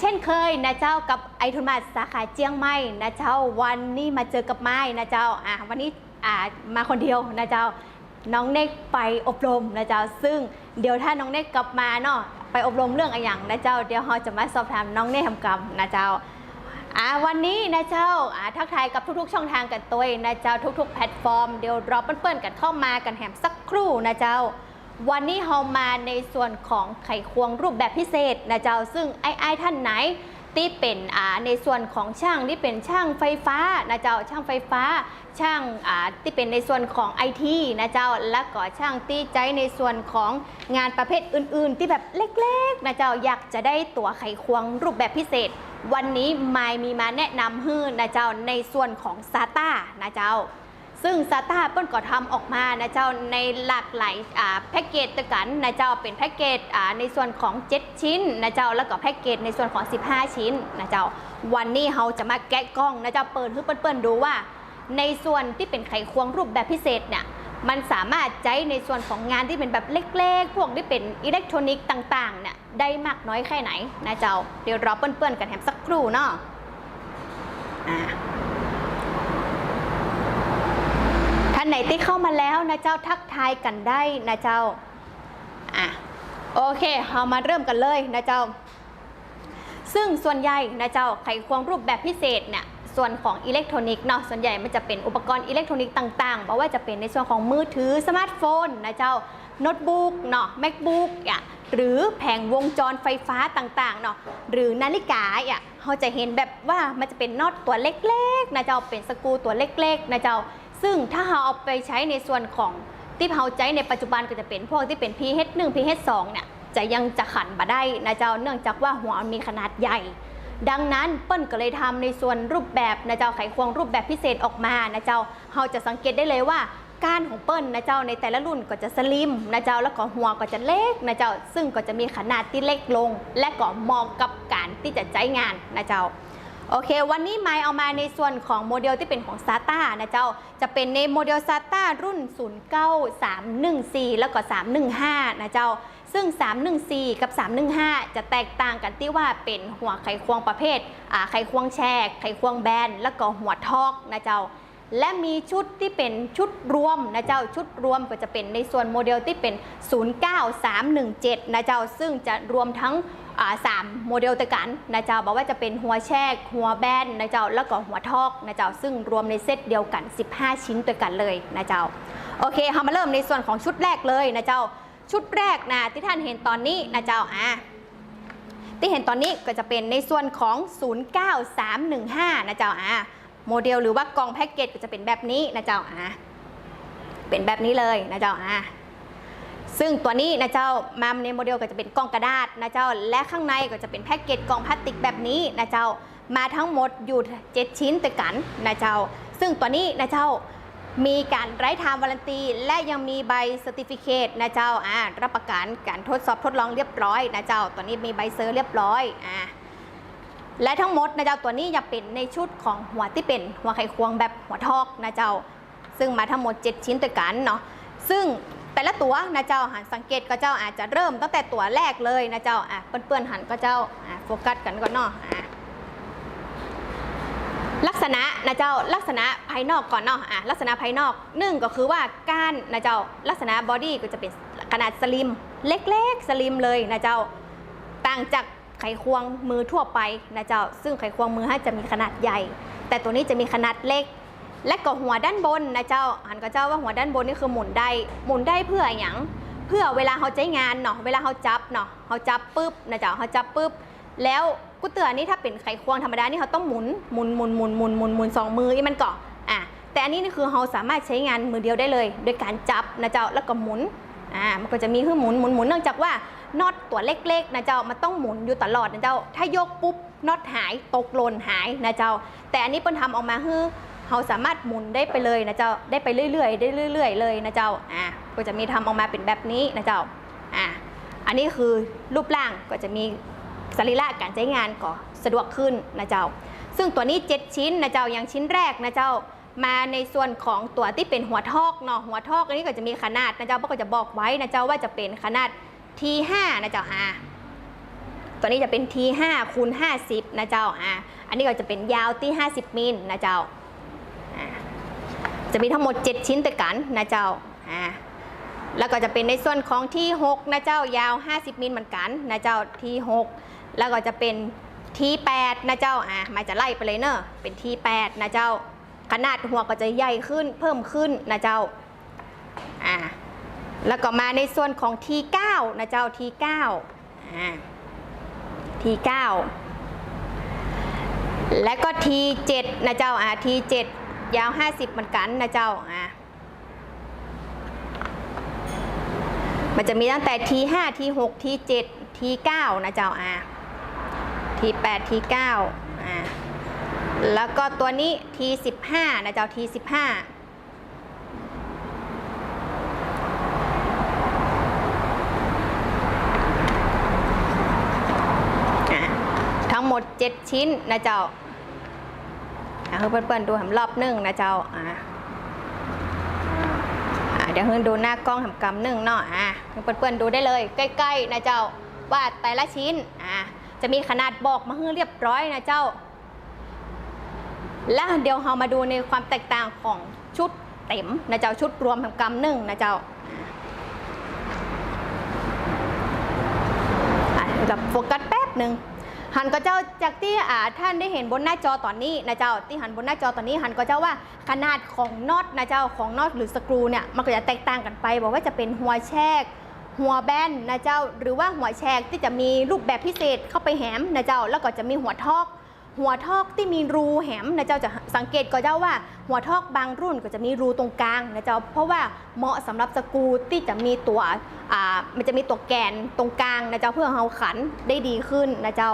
เช่นเคยนะเจ้ากับไอทุนมาสาขาเจียงใหม่นะเจ้าวันนี้มาเจอกับไม้นะเจ้าอะวันนี้อ่ามาคนเดียวนะเจ้าน้องเนกไปอบรมนะเจ้าซึ่งเดี๋ยวถ้าน้องเนกกลับมาเนาะไปอบรมเรื่องอะไรอย่างนะเจ้าเดี๋ยวเราจะมาสอบถามน้องเนกทำกรรมนะเจ้าอ่าวันนี้นะเจ้าอ่าทักทายกับทุกๆ ช่องทางกันตัวนะเจ้าทุก ๆ แพลตฟอร์มเดี๋ยวรอเปิ้ลๆกันเข้ามากันแหมสักครู่นะเจ้า วันนี้เรามาในส่วนของไขควงรูปแบบพิเศษนะเจ้าซึ่งไอ้ไอ้ท่านไหนที่เป็นอ่าในส่วนของช่างที่เป็นช่างไฟฟ้านะเจ้าช่างไฟฟ้า ช่างอ่าที่เป็นในส่วนของไอทีนะเจ้าและก็ช่างที่ใจในส่วนของงานประเภทอื่น ๆ ที่แบบเล็กๆนะเจ้าอยากจะได้ตัวไขควงรูปแบบพิเศษ วันนี้มายมีมาแนะนำให้นะเจ้าในส่วนของซาต้านะเจ้า ซึ่งซาต้าเปิ้ลก็ทำออกมานะเจ้าในหลากหลายแพ็กเกจตะกันนะเจ้าเป็นแพ็กเกจในส่วนของ 7 ชิ้นนะเจ้าแล้วก็แพ็กเกจในส่วนของ 15 ชิ้นนะเจ้าวันนี้เราจะมาแกะกล้องนะเจ้าเปิดให้เปิ้ลๆดูว่า ในส่วนที่เป็นไขควงรูปแบบพิเศษเนี่ยมันสามารถใช้ในส่วนของงานที่เป็นแบบเล็กๆ พวกที่เป็นอิเล็กทรอนิกส์ต่างๆเนี่ยได้มากน้อยแค่ไหนนะเจ้าเดี๋ยวรอเปิ้ลๆกันแถมสักครู่เนาะอ่า ท่าน ไหนที่เข้ามาแล้วนะเจ้าทักทายกันได้นะเจ้าอะโอเคเรามาเริ่มกันเลยนะเจ้า ซึ่งส่วนใหญ่นะเจ้าไขควงรูปแบบพิเศษเนี่ยส่วนของอิเล็กทรอนิกส์เนาะส่วนใหญ่มันจะเป็นอุปกรณ์อิเล็กทรอนิกส์ต่างๆบอกว่าจะเป็นในส่วนของมือถือสมาร์ทโฟนนะเจ้าโน้ตบุ๊กเนาะ macbook อะหรือแผงวงจรไฟฟ้าต่างๆเนาะหรือนาฬิกาอะเราจะเห็นแบบว่ามันจะเป็นน็อตตัวเล็กๆนะเจ้าเป็นสกูตัวเล็กๆนะเจ้า ซึ่งถ้าเราเอาไปใช้ในส่วนของที่เราใช้ในปัจจุบันก็จะเป็นพวกที่เป็น pH 1 pH 2เนี่ยจะยังจะขันมาได้นะเจ้าเนื่องจากว่าหัวมันมีขนาดใหญ่ ดังนั้นเปิ้ลก็เลยทำในส่วนรูปแบบนะเจ้าไขควงรูปแบบพิเศษออกมานะเจ้าเราจะสังเกตได้เลยว่าก้านของเปิ้ลนะเจ้าในแต่ละรุ่นก็จะสลิมนะเจ้าแล้วก็หัวก็จะเล็กนะเจ้าซึ่งก็จะมีขนาดที่เล็กลง และก็เหมาะกับการที่จะใช้งานนะเจ้า โอเค วันนี้ไมเอามาในส่วนของโมเดลที่เป็นของ SATA นะเจ้า จะเป็นในโมเดล SATA รุ่น 09314 แล้วก็ 315 นะเจ้า ซึ่ง 314 กับ 315 จะแตกต่างกันที่ว่าเป็นหัวไขควงประเภทไขควงแชกไขควงแบน แล้วก็หัวทอกนะเจ้า และมีชุดที่เป็นชุดรวมนะเจ้า ชุดรวมก็จะเป็นในส่วนโมเดลที่เป็น 09317 นะเจ้า ซึ่งจะรวมทั้ง สามโมเดลตะกันนะเจ้าบอกว่าจะเป็นหัวแชก หัวแบนนะเจ้าแล้วก็หัวทอกนะเจ้าซึ่งรวมในเซตเดียวกัน 15 ชิ้นตัวกันเลยนะเจ้าโอเคเรามาเริ่มในส่วนของชุดแรกเลยนะเจ้าชุดแรกนะที่ท่านเห็นตอนนี้นะเจ้าอะที่เห็นตอนนี้ก็จะเป็นในส่วนของ 09315 นะเจ้าอะโมเดลหรือว่ากองแพ็กเกจก็จะเป็นแบบนี้นะเจ้าอะเป็นแบบนี้เลยนะเจ้าอะ ซึ่งตัวนี้นะเจ้ามาในโมเดลก็จะเป็นกล่องกระดาษนะเจ้า และข้างในก็จะเป็นแพ็กเกจกล่องพลาสติกแบบนี้นะเจ้า มาทั้งหมดอยู่ 7 ชิ้นแต่กันนะเจ้า ซึ่งตัวนี้นะเจ้ามีการไร้ไทม์วารันตี และยังมีใบสติฟิเคตนะเจ้าอ่ารับประกันการทดสอบทดลองเรียบร้อยนะเจ้า ตัวนี้มีใบเซอร์เรียบร้อยอ่าและทั้งหมดนะเจ้าตัวนี้ยังเป็นในชุดของหัวที่เป็นหัวไขควงแบบหัวทอกนะเจ้า ซึ่งมาทั้งหมด 7 ชิ้นด้วยกันเนาะซึ่ง แต่ละตัวนะเจ้าหันสังเกตก็เจ้าอาจจะเริ่มตั้งแต่ตัวแรกเลยนะเจ้าอะเปื้อนๆหันก็เจ้าอะโฟกัสกันก่อนเนาะอะลักษณะนะเจ้าลักษณะภายนอกก่อนเนาะอะลักษณะภายนอกหนึ่งก็คือว่าก้านนะเจ้าลักษณะบอดี้ก็จะเป็นขนาดสลิมเล็กๆสลิมเลยนะเจ้าต่างจากไขควงมือทั่วไปนะเจ้า ซึ่งไขควงมือให้จะมีขนาดใหญ่ แต่ตัวนี้จะมีขนาดเล็ก และก็หัวด้านบนนะเจ้าหันก็เจ้าว่าหัวด้านบนนี่คือหมุนได้หมุนได้เพื่ออย่างเพื่อเวลาเขาใช้งานเนาะเวลาเขาจับเนาะเขาจับปุ๊บนะเจ้าเขาจับปุ๊บ แล้วกูเตือนนี่ถ้าเป็นไขควงธรรมดานี่เขาต้องหมุนหมุนหมุนหมุนหมุนหมุนหมุนสองมืออีมันเกาะอะแต่อันนี้นี่คือเขาสามารถใช้งานมือเดียวได้เลย โดยการจับนะเจ้าแล้วก็หมุนอ่ามันก็จะมีคือหมุนหมุนหมุนเนื่องจากว่าน็อตตัวเล็กๆนะเจ้ามันต้องหมุนอยู่ตลอดนะเจ้า ถ้ายกปุ๊บน็อตหายตกหล่นหายนะเจ้า แต่อันนี้เปิ้ลทำออกมาคือ เราสามารถหมุนได้ไปเลยนะเจ้า ได้ไปเรื่อยๆ ได้เรื่อย ๆ เลยนะเจ้า อะ ก็จะมีทำออกมาเป็นแบบนี้นะเจ้า อะ อันนี้คือรูปร่างก็จะมีสรีระการใช้งานก็สะดวกขึ้นนะเจ้า ซึ่งตัวนี้ 7 ชิ้นนะเจ้า อย่างชิ้นแรกนะเจ้า มาในส่วนของตัวที่เป็นหัวทอกเนาะ หัวทอกอันนี้ก็จะมีขนาดนะเจ้าก็จะบอกไว้นะเจ้าว่าจะเป็นขนาด T5 นะเจ้า อะตัวนี้จะเป็น T5 คูณ50นะเจ้า อะ อันนี้ก็จะเป็นยาวที่ 50 มิลนะเจ้า จะมีทั้งหมด 7 ชิ้นด้วยกันนะเจ้าแล้วก็จะเป็นในส่วนของที่ 6 นะเจ้ายาว 50 มิลเหมือนกันนะเจ้าที่ 6 แล้วก็จะเป็นที่ 8 นะเจ้าอะมาจะไล่ไปเลยเนอะเป็นที่ 8 นะเจ้า ขนาดหัวก็จะใหญ่ขึ้นเพิ่มขึ้นนะเจ้าอะแล้วก็มาในส่วนของที่ 9 นะเจ้าที่ 9อ่า T9 และก็ T7 นะเจ้าอ่า T7 ยาว 50 เหมือนกันนะเจ้าอ่ามันจะมีตั้งแต่ T5 T6 T7 T9 นะเจ้าอ่า T8 T9 อ่าแล้วก็ตัวนี้ T15 นะเจ้า T15 อะทั้งหมด 7 ชิ้นนะเจ้า อะให้เพื่อนๆดูหำรอบหนึ่งนะเจ้าอะเดี๋ยวเพื่อนดูหน้ากล้องหำกำหนึ่งเนาะอะเพื่อนๆดูได้เลยใกล้ๆนะเจ้าว่าแต่ละชิ้นอะจะมีขนาดบอกมาให้เรียบร้อยนะเจ้า แล้วเดี๋ยวเรามาดูในความแตกต่างของชุดเต็มนะเจ้าชุดรวมหำกำหนึ่งนะเจ้าอะกับโฟกัสแป๊บหนึ่ง หันก็เจ้าจากที่อ่าท่านได้เห็นบนหน้าจอตอนนี้นะเจ้าที่หันบนหน้าจอตอนนี้ หันก็เจ้าว่าขนาดของน็อตนะเจ้าของน็อตหรือสกรูเนี่ยมันก็จะแตกต่างกันไป บอกว่าจะเป็นหัวแชกหัวแบนนะเจ้า หรือว่าหัวแชกที่จะมีรูปแบบพิเศษเข้าไปแหมนะเจ้า แล้วก็จะมีหัวทอกหัวทอกที่มีรูแหมนะเจ้าจะสังเกตก็เจ้าว่าหัวทอกบางรุ่นก็จะมีรูตรงกลางนะเจ้าเพราะว่าเหมาะสำหรับสกรูที่จะมีตัวอ่ามันจะมีตัวแกนตรงกลางนะเจ้าเพื่อเฮาขันได้ดีขึ้นนะเจ้า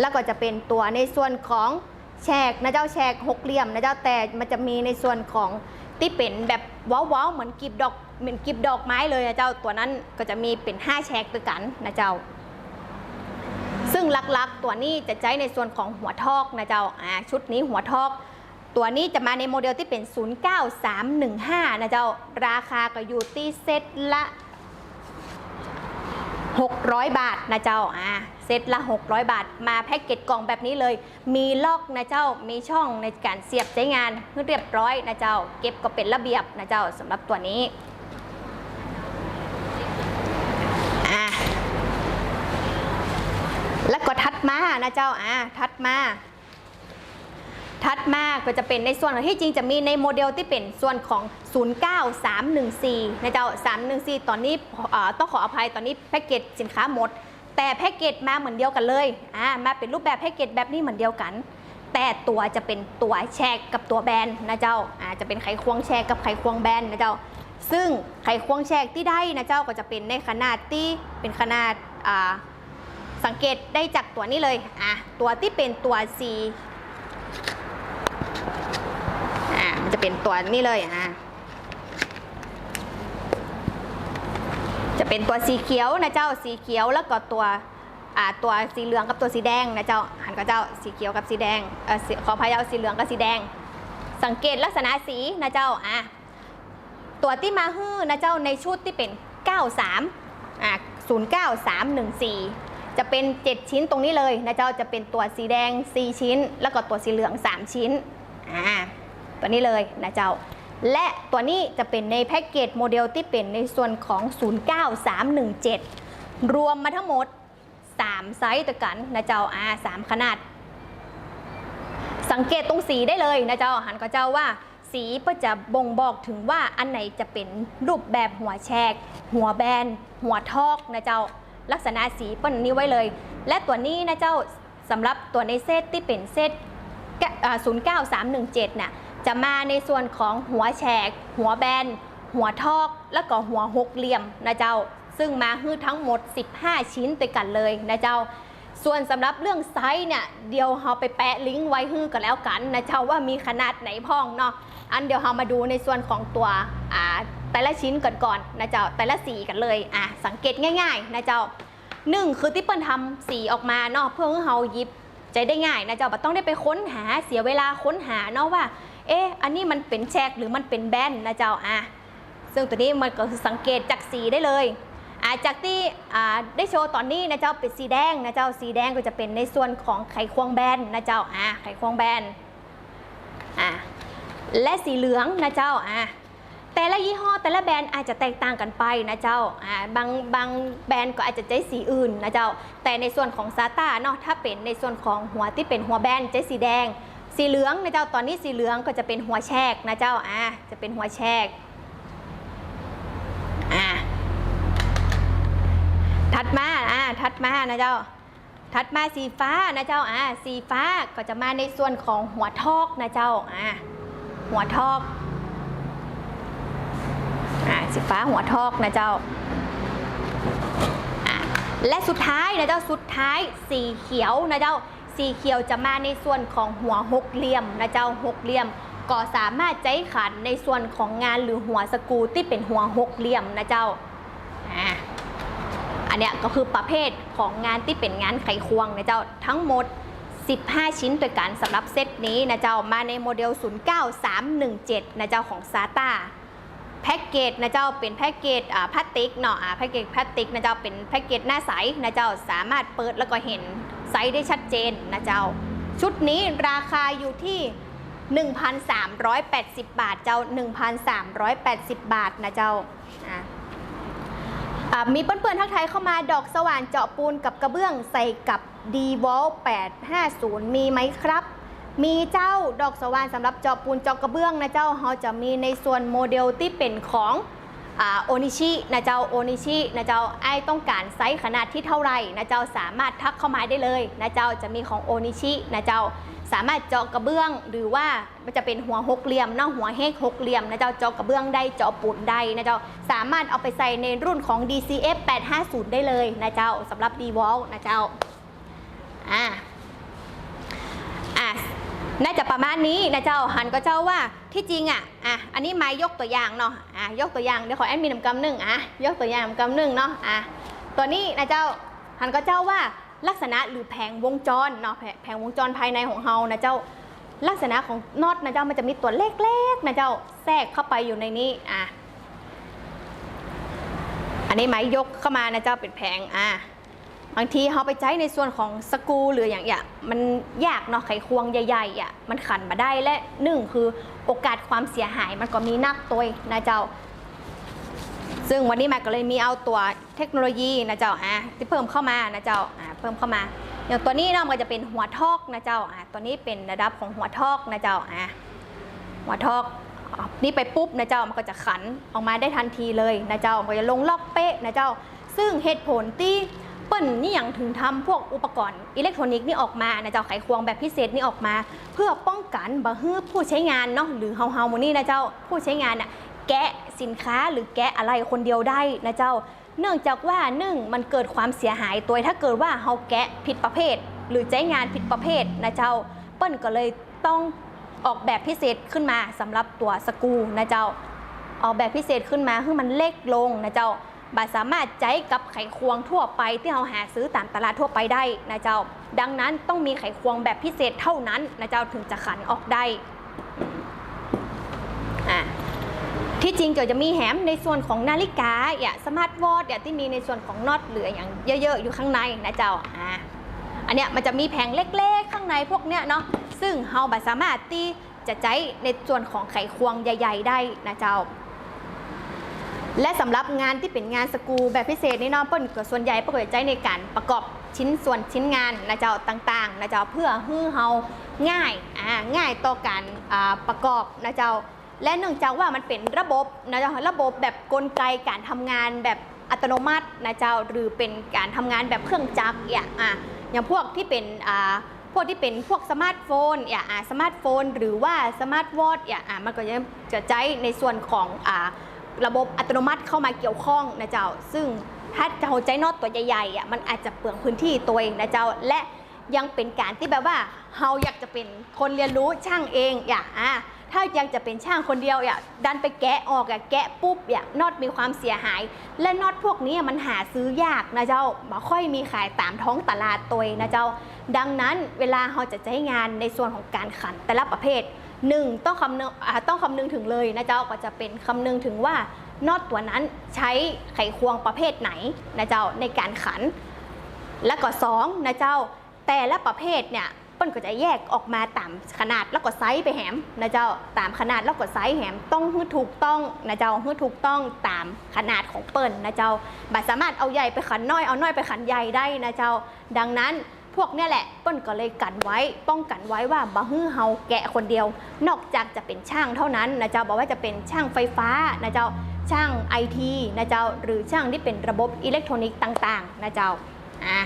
แล้วก็จะเป็นตัวในส่วนของแฉกนะเจ้าแฉกหกเหลี่ยมนะเจ้าแต่มันจะมีในส่วนของที่เป็นแบบว้าวๆเหมือนกีบดอกเหมือนกีบดอกไม้เลยนะเจ้าตัวนั้นก็จะมีเป็นห้าแฉกด้วยกันนะเจ้า ซึ่งหลักๆตัวนี้จะใช้ในส่วนของหัวทอกนะเจ้าอ่าชุดนี้หัวทอก ตัวนี้จะมาในโมเดลที่เป็น 09315 นะเจ้า ราคาก็อยู่ที่เซตละ 600 บาทนะเจ้าอ่า ซตละ 600 บาท มาแพ็กเกจกล่องแบบนี้เลย มีล็อกนะเจ้ามีช่องในการเสียบใช้งานเรียบร้อยนะเจ้า เก็บก็เป็นระเบียบนะเจ้าสำหรับตัวนี้อ่าแล้วก็ทัดมานะเจ้าอ่าทัดมาทัดมาก็จะเป็นในส่วนที่จริงจะมีในโมเดลที่เป็นส่วนของ 09314 นะเจ้า 314 ตอนนี้ต้องขออภัยตอนนี้แพ็กเกจสินค้าหมด แต่แพ็กเกจมาเหมือนเดียวกันเลยอ่ามาเป็นรูปแบบแพ็กเกจแบบนี้เหมือนเดียวกัน แต่ตัวจะเป็นตัวแชกกับตัวแบนนะเจ้าอ่าจะเป็นไขควงแชกกับไขควงแบนนะเจ้า ซึ่งไขควงแชกที่ได้นะเจ้าก็จะเป็นในขนาดที่เป็นขนาดอ่าสังเกตได้จากตัวนี้เลยอะตัวที่เป็นตัว C อะมันจะเป็นตัวนี้เลยอะ จะเป็นตัวสีเขียวนะเจ้าสีเขียวแล้วก็ตัวอ่าตัวสีเหลืองกับตัวสีแดงนะเจ้าหันกับเจ้าสีเขียวกับสีแดงอขอพายเอาสีเหลืองกับสีแดง สังเกตลักษณะสีนะเจ้าอะตัวที่มาฮื้อนะเจ้าในชุดที่เป็น 93อะ09314 จะเป็น 7 ชิ้นตรงนี้เลยนะเจ้าจะเป็นตัวสีแดง 4 ชิ้น แล้วก็ตัวสีเหลือง 3 ชิ้นอ่าตัวนี้เลยนะเจ้า และตัวนี้จะเป็นในแพ็กเกจโมเดลที่เป็นในส่วนของ 09317 รวมมาทั้งหมด 3 ไซส์ตัวกันนะเจ้าอา3ขนาด สังเกตตรงสีได้เลยนะเจ้าหันก็เจ้าว่า สีก็จะบ่งบอกถึงว่าอันไหนจะเป็นรูปแบบหัวแชก หัวแบน หัวทอกนะเจ้า ลักษณะสีเปิ้นนี้ไว้เลย และตัวนี้นะเจ้าสำหรับตัวในเซตที่เป็นเซต09317น่ะ จะมาในส่วนของหัวแฉก หัวแบน หัวทอก แล้วก็หัวหกเหลี่ยมนะเจ้า ซึ่งมาฮื้อทั้งหมด 15 ชิ้นไปกันเลยนะเจ้า ส่วนสำหรับเรื่องไซส์เนี่ยเดี๋ยวเราไปแปะลิงก์ไว้ฮื้อกันแล้วกันนะเจ้าว่ามีขนาดไหนพ้องเนาะอันเดี๋ยวเรามาดูในส่วนของตัวอ่าแต่ละชิ้นก่อนก่อนนะเจ้าแต่ละสีกันเลยอะสังเกตง่าย ๆ นะเจ้าหนึ่งคือที่เปิ้ลทำสีออกมาเนาะเพื่อให้เราหยิบใจได้ง่ายนะเจ้าบ่ต้องได้ไปค้นหาเสียเวลาค้นหาเนาะว่า เอ๊ะอันนี้มันเป็นแชกหรือมันเป็นแบนนะเจ้าอะซึ่งตัวนี้มันก็สังเกตจากสีได้เลยอ่าจากที่อ่าได้โชว์ตอนนี้นะเจ้าเป็นสีแดงนะเจ้าสีแดงก็จะเป็นในส่วนของไขควงแบนนะเจ้าอ่าไขควงแบนอ่าและสีเหลืองนะเจ้าอ่าแต่ละยี่ห้อแต่ละแบรนด์อาจจะแตกต่างกันไปนะเจ้าอ่าบางบางแบรนด์ก็อาจจะใช้สีอื่นนะเจ้า แต่ในส่วนของซาต้าเนาะถ้าเป็นในส่วนของหัวที่เป็นหัวแบนใช้สีแดง สีเหลืองนะเจ้าตอนนี้สีเหลืองก็จะเป็นหัวแชกนะเจ้าอ่าจะเป็นหัวแชกอ่าถัดมาอ่าถัดมานะเจ้าถัดมาสีฟ้านะเจ้าอ่าสีฟ้าก็จะมาในส่วนของหัวทอกนะเจ้าอ่าหัวทอกอ่าสีฟ้าหัวทอกนะเจ้าอ่าและสุดท้ายนะเจ้าสุดท้ายสีเขียวนะเจ้า สีเขียวจะมาในส่วนของหัวหกเหลี่ยมนะเจ้าหกเหลี่ยม ก็สามารถใจขันในส่วนของงานหรือหัวสกูที่เป็นหัวหกเหลี่ยมนะเจ้าอันเนี้ยก็คือประเภทของงานที่เป็นงานไขควงนะเจ้าทั้งหมด 15 ชิ้นด้วยกันสำหรับเซตนี้นะเจ้ามาในโมเดล 09317นะเจ้าของซาตาแพ็กเกจนะเจ้าเป็นแพ็กเกจพลาสติกเนาะแพ็กเกจพลาสติกนะเจ้าเป็นแพ็กเกจหน้าใสนะเจ้าสามารถเปิดแล้วก็เห็น ไซส์ได้ชัดเจนนะเจ้า ชุดนี้ราคาอยู่ที่ 1,380 บาทเจ้า 1,380 บาทนะเจ้าอ่าอ่ามีเพื่อนๆทักทายเข้ามาดอกสว่านเจาะปูนกับกระเบื้องใส่กับ d w a l 850 มีไหมครับ มีเจ้าดอกสว่านสำหรับเจาะปูนเจาะกระเบื้องนะเจ้าเราจะมีในส่วนโมเดลที่เป็นของ โอนิชินะเจ้าโอนิชินะเจ้าไอต้องการไซส์ขนาดที่เท่าไหร่นะเจ้าสามารถทักเข้ามาได้เลยนะเจ้าจะมีของโอนิชินะเจ้าสามารถเจาะกระเบื้อง หรือว่ามันจะเป็นหัวหกเหลี่ยมนาะหัวเฮกหกเหลี่ยมนะเจ้าเจาะกระเบื้องได้เจาะปูนได้นะเจ้าสามารถเอาไปใส่ในรุ่นของ DCF 850 ได้เลยนะเจ้าสำหรับ d w a l นะเจ้าอ่า น่าจะประมาณนี้นะเจ้าหันก็เจ้าว่าที่จริงอะอะอันนี้ไม้ยกตัวอย่างเนาะอะยกตัวอย่างเดี๋ยวขอแอดมินนำกำหนึ่งอะยกตัวอย่างนำกำหนึ่งเนาะอะตัวนี้นะเจ้าหันก็เจ้าว่าลักษณะหรือแผงวงจรเนาะแผแผงวงจรภายในของเฮานะเจ้าลักษณะของน็อตนะเจ้ามันจะมีตัวเล็กๆนะเจ้าแทรกเข้าไปอยู่ในนี้อะอันนี้ไม้ยกเข้ามานะเจ้าเป็นแผงอะ บางทีเขาไปใช้ในส่วนของสกูหรืออย่างเงี้ยมันยากเนาะไขควงใหญ่ๆอะมันขันมาได้และหนึ่งคือโอกาสความเสียหายมันก็มีนักตัวนะเจ้า ซึ่งวันนี้แม็กก็เลยมีเอาตัวเทคโนโลยีนะเจ้าอะที่เพิ่มเข้ามานะเจ้าอะเพิ่มเข้ามา อย่างตัวนี้เนาะมันจะเป็นหัวทอกนะเจ้าอะตัวนี้เป็นระดับของหัวทอกนะเจ้าอะหัวทอกนี่ไปปุ๊บนะเจ้ามันก็จะขันออกมาได้ทันทีเลยนะเจ้ามันก็จะลงล็อกเป๊ะนะเจ้า ซึ่งเหตุผลที่ ปิ้ลนี่อย่างถึงทำพวกอุปกรณ์อิเล็กทรอนิกส์นี่ออกมานะเจ้าไขควงแบบพิเศษนี่ออกมา เพื่อป้องกันบ่ให้ผู้ใช้งานเนาะหรือเฮาเฮาๆหมนี่นะเจ้าผู้ใช้งานน่ะแกะสินค้าหรือแกะอะไรคนเดียวได้นะเจ้า เนื่องจากว่าหนึ่งมันเกิดความเสียหายตัวถ้าเกิดว่าเฮาแกะผิดประเภท หรือใช้งานผิดประเภทนะเจ้า เปิ้ลก็เลยต้องออกแบบพิเศษขึ้นมาสำหรับตัวสกูนะเจ้า ออกแบบพิเศษขึ้นมาให้มันเล็กลงนะเจ้า บาสามารถใจกับไขควงทั่วไปที่เราหาซื้อตามตลาดทั่วไปได้นะเจ้า ดังนั้นต้องมีไขควงแบบพิเศษเท่านั้นนะเจ้าถึงจะขันออกได้ที่จริงก็จะมีแหมในส่วนของนาฬิกาอย่างสมาร์ทวอทอย่างที่มีในส่วนของน็อตเหลืออย่างเยอะๆ อยู่ข้างในนะเจ้าอ่าอันเนี้ยมันจะมีแผงเล็กๆ ข้างในพวกเนี้ยเนาะซึ่งเฮาบัสามารถที่จะใช้ในส่วนของไขควงใหญ่ ๆ ได้นะเจ้า และสำหรับงานที่เป็นงานสกูแบบพิเศษนี่เนาะเปิ้ลก็ส่วนใหญ่เปิ้ลก็จะใช้ในการประกอบชิ้นส่วนชิ้นงานนะเจ้าต่างๆนะเจ้าเพื่อให้เฮาง่ายอ่าง่ายต่อการอ่าประกอบนะเจ้า และเนื่องจากว่ามันเป็นระบบนะเจ้าระบบแบบกลไกการทำงานแบบอัตโนมัตินะเจ้าหรือเป็นการทำงานแบบเครื่องจักรอย่างอะอย่างพวกที่เป็นอ่าพวกที่เป็นพวกสมาร์ทโฟนอย่างอะสมาร์ทโฟน หรือว่าสมาร์ทวอทอย่างอะมันก็จะจะใช้ในส่วนของอ่า ระบบอัตโนมัติเข้ามาเกี่ยวข้องนะเจ้า ซึ่งถ้าจะเอาใจนอตตัวใหญ่ๆอะมันอาจจะเปลืองพื้นที่ตัวเองนะเจ้าและยังเป็นการที่แบบว่าเฮาอยากจะเป็นคนเรียนรู้ช่างเองอย่าอะถ้ายังจะเป็นช่างคนเดียวอย่าดันไปแกะออกอย่าแกะปุ๊บอย่าน็อตมีความเสียหาย และน็อตพวกนี้มันหาซื้อยากนะเจ้าม่ค่อยมีขายตามท้องตลาดตัวเองนะเจ้า ดังนั้นเวลาเราจะใช้งานในส่วนของการขันแต่ละประเภท หนึ่งต้องคำนึงต้องคำนึงถึงเลยนะเจ้าก็จะเป็นคำนึงถึงว่านอตตัวนั้นใช้ไขควงประเภทไหนนะเจ้าในการขัน แล้วก็สองนะเจ้า แต่ละประเภทเนี่ยเปิ้นก็จะแยกออกมาตามขนาดแล้วก็ไซส์ไปแหมนะเจ้าตามขนาดแล้วก็ไซส์แหมต้องให้ถูกต้องนะเจ้าให้ถูกต้องตามขนาดของเปิ้นนะเจ้าบัดสามารถเอาใหญ่ไปขันน้อยเอาน้อยไปขันใหญ่ได้นะเจ้า ดังนั้น พวกเนี่ยแหละเปิ้นก็เลยกันไว้ป้องกันไว้ว่าบ่ฮื้อเฮาแกะคนเดียว นอกจากจะเป็นช่างเท่านั้นนะเจ้าบอกว่าจะเป็นช่างไฟฟ้านะเจ้าช่างไอทีนะเจ้าหรือช่างที่เป็นระบบอิเล็กทรอนิกส์ต่างๆนะเจ้าอะ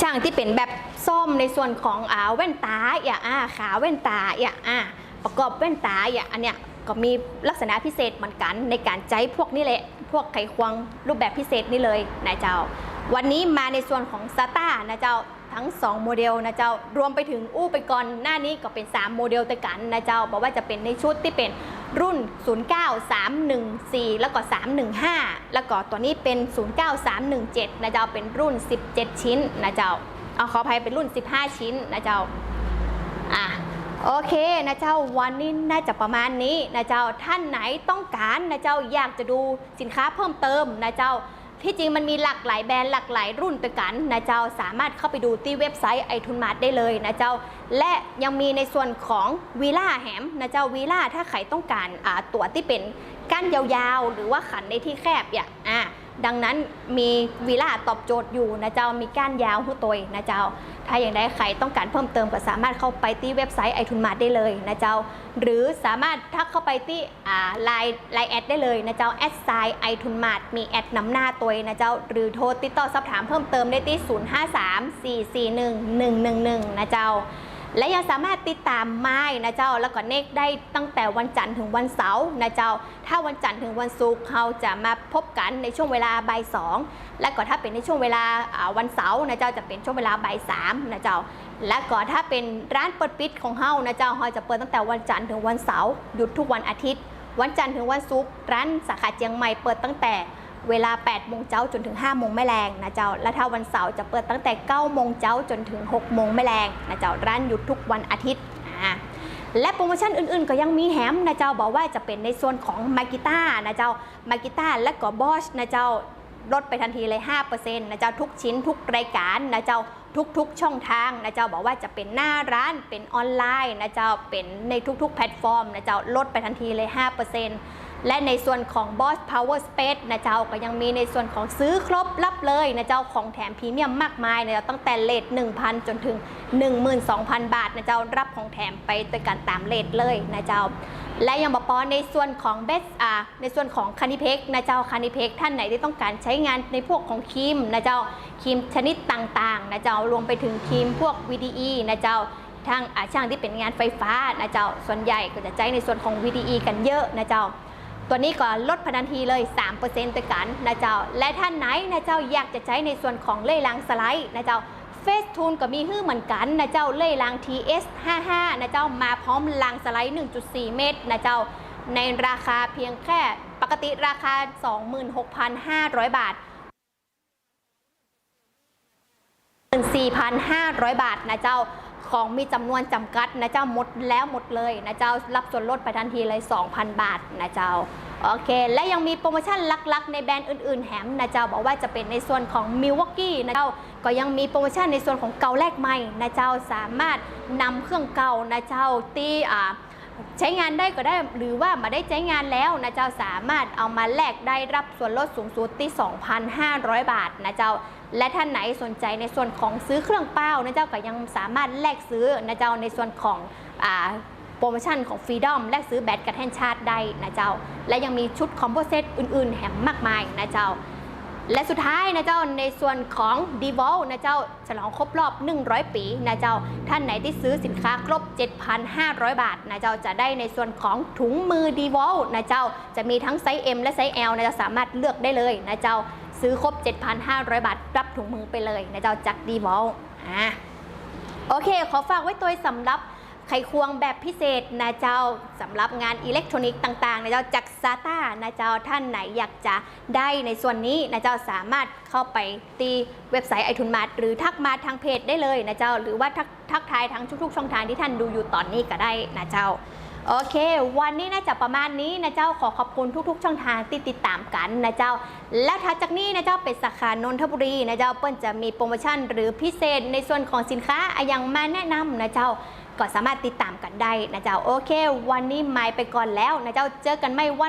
ช่างที่เป็นแบบซ่อมในส่วนของอ่าแว่นตาอย่าอ่าขาแว่นตาอย่าอ่าประกอบแว่นตาอย่าอันเนี้ยก็มีลักษณะพิเศษเหมือนกันในการใจพวกนี้แหละพวกไขควงรูปแบบพิเศษนี่เลยนะเจ้า วันนี้มาในส่วนของซาต้านะเจ้าทั้ง 2 โมเดลนะเจ้ารวมไปถึงอู้ไปก่อนหน้านี้ก็เป็น 3 โมเดลแต่กันนะเจ้าบอกว่าจะเป็นในชุดที่เป็นรุ่น 09314 แล้วก็ 315 แล้วก็ตัวนี้เป็น 09317 นะเจ้าเป็นรุ่น 17 ชิ้นนะเจ้าเอาขออภัยเป็นรุ่น 15 ชิ้นนะเจ้าอะโอเคนะเจ้าวันนี้น่าจะประมาณนี้นะเจ้าท่านไหนต้องการนะเจ้าอยากจะดูสินค้าเพิ่มเติมนะเจ้า ที่จริงมันมีหลากหลายแบรนด์หลากหลายรุ่นไปกันนะเจ้าสามารถเข้าไปดูที่เว็บไซต์ไอทุนมาร์ทได้เลยนะเจ้า และยังมีในส่วนของวีล่าแฮมนะเจ้าวีล่าถ้าใครต้องการตั๋วที่เป็นก้านยาวๆ หรือว่าขันในที่แคบอย่างอ่า ดังนั้นมีวีล่าตอบโจทย์อยู่นะเจ้ามีก้านยาวหัวตยนะเจ้า ถ้าอย่างใดใครต้องการเพิ่มเติมก็สามารถเข้าไปที่เว็บไซต์ไอทุนมาได้เลยนะเจ้า หรือสามารถทักเข้าไปที่ไลน์ไลน์แอดได้เลยนะเจ้าแอดไซน์ไอทุนมาร์ทมีแอดนำหน้าตัวนะเจ้า หรือโทรติดต่อสอบถามเพิ่มเติมได้ที่ 0534411111นะเจ้า และยังสามารถติดตามไม้นะเจ้าแล้วก็เนกได้ตั้งแต่วันจันทร์ถึงวันเสาร์นะเจ้า ถ้าวันจันทร์ถึงวันศุกร์เราจะมาพบกันในช่วงเวลาบ่ายสองและก็ถ้าเป็นในช่วงเวลาอ่าวันเสาร์นะเจ้าจะเป็นช่วงเวลาบ่ายสามนะเจ้า และก็ถ้าเป็นร้านเปิดปิดของเฮานะเจ้าเฮาจะเปิดตั้งแต่วันจันทร์ถึงวันเสาร์หยุดทุกวันอาทิตย์ วันจันทร์ถึงวันศุกร์ร้านสาขาเจียงใหม่เปิดตั้งแต่ เวลา 8 โมงเจ้าจนถึง 5 โมงแม่แรงนะเจ้า และถ้าวันเสาร์จะเปิดตั้งแต่ 9 โมงเจ้าจนถึง 6 โมงแม่แรงนะเจ้า ร้านหยุดทุกวันอาทิตย์อ่าและโปรโมชั่นอื่นๆ ก็ยังมีแฮมนะเจ้าบอกว่าจะเป็นในส่วนของมากิต้านะเจ้ามากิต้าและก็บอชนะเจ้าลดไปทันทีเลย 5%นะเจ้าทุกชิ้นทุกรายการนะเจ้าทุกๆ ช่องทางนะเจ้าบอกว่าจะเป็นหน้าร้านเป็นออนไลน์นะเจ้าเป็นในทุกๆ แพลตฟอร์มนะเจ้าลดไปทันทีเลย 5% และในส่วนของ Boss Power Space นะเจ้าก็ยังมีในส่วนของซื้อครบรับเลยนะเจ้าของแถมพรีเมียมมากมายนะเจ้าตั้งแต่เลท1,000 จนถึง 12,000 บาทนะเจ้ารับของแถมไปโดยการตามเลทเลยนะเจ้า และยังบอกปอในส่วนของเบสอาในส่วนของคานิเพกนะเจ้าคานิเพกท่านไหนที่ต้องการใช้งานในพวกของครีมนะเจ้าครีมชนิดต่างๆนะเจ้ารวมไปถึงครีมพวก VDE นะเจ้าทางอาช่างที่เป็นงานไฟฟ้านะเจ้าส่วนใหญ่ก็จะใช้ในส่วนของ VDE กันเยอะนะเจ้า ตัวนี้ก็ลดพนันทีเลย 3%ด้วยกันนะเจ้า และท่านไหนนะเจ้าอยากจะใช้ในส่วนของเล่ยลังสไลด์นะเจ้าเฟสทูนก็มีฮื้อเหมือนกันนะเจ้าเล่ยลัง TS 55 นะเจ้ามาพร้อมลังสไลด์ 1.4 เมตรนะเจ้า ในราคาเพียงแค่ปกติราคา 26,500 บาท 14,500 บาทนะเจ้า ของมีจำนวนจำกัดนะเจ้าหมดแล้วหมดเลยนะเจ้ารับส่วนลดไปทันทีเลย 2,000 บาทนะเจ้าโอเค และยังมีโปรโมชั่นลักๆ ในแบรนด์อื่นๆแถมนะเจ้าบอกว่าจะเป็นในส่วนของ Milwaukee นะเจ้าก็ยังมีโปรโมชั่นในส่วนของเก่าแลกใหม่นะเจ้าสามารถนำเครื่องเก่านะเจ้าตีอ่า ใช้งานได้ก็ได้หรือว่ามาได้ใช้งานแล้วนะเจ้าสามารถเอามาแลกได้รับส่วนลดสูงสุดที่ 2,500 บาทนะเจ้าและท่านไหนสนใจในส่วนของซื้อเครื่องเป้านะเจ้าก็ยังสามารถแลกซื้อนะเจ้าในส่วนของอ่าโปรโมชั่นของฟรีดอมแลกซื้อแบตกระแทนชาติได้นะเจ้า และยังมีชุดคอมโบเซตอื่นๆแถมมากมายนะเจ้า และสุดท้ายนะเจ้าในส่วนของ d e v o l นะเจ้าฉลองครบรอบ 100 ปีนะเจ้าท่านไหนที่ซื้อสินค้าครบ 7,500 บาทนะเจ้าจะได้ในส่วนของถุงมือ d e v o l นะเจ้าจะมีทั้งไซส์ M และไซส์ L นะเจ้าสามารถเลือกได้เลยนะเจ้าซื้อครบ 7,500 บาท รับถุงมือไปเลยนะเจ้าจาก d e v o l อะโอเค ขอฝากไว้ตัวสำหรับ ไขควงแบบพิเศษนะเจ้าสำหรับงานอิเล็กทรอนิกส์ต่างๆนะเจ้าจากซาต้านะเจ้าท่านไหนอยากจะได้ในส่วนนี้นะเจ้าสามารถเข้าไปตีเว็บไซต์ไอทุนมาหรือทักมาทางเพจได้เลยนะเจ้า หรือว่าทักทักทายทั้งทุกๆ ช่องทางที่ท่านดูอยู่ตอนนี้ก็ได้นะเจ้าโอเค วันนี้น่าจะประมาณนี้นะเจ้าขอขอบคุณทุก ๆ ช่องทางที่ติดตามกันนะเจ้า และถัดจากนี้นะเจ้าเป็นสาขานนทบุรีนะเจ้าเปิ้ลจะมีโปรโมชั่นหรือพิเศษในส่วนของสินค้าอย่างมาแนะนำนะเจ้า ก็สามารถติดตามกันได้นะเจ้าโอเค วันนี้ไม่ไปก่อนแล้วนะเจ้าเจอกันไม่วัน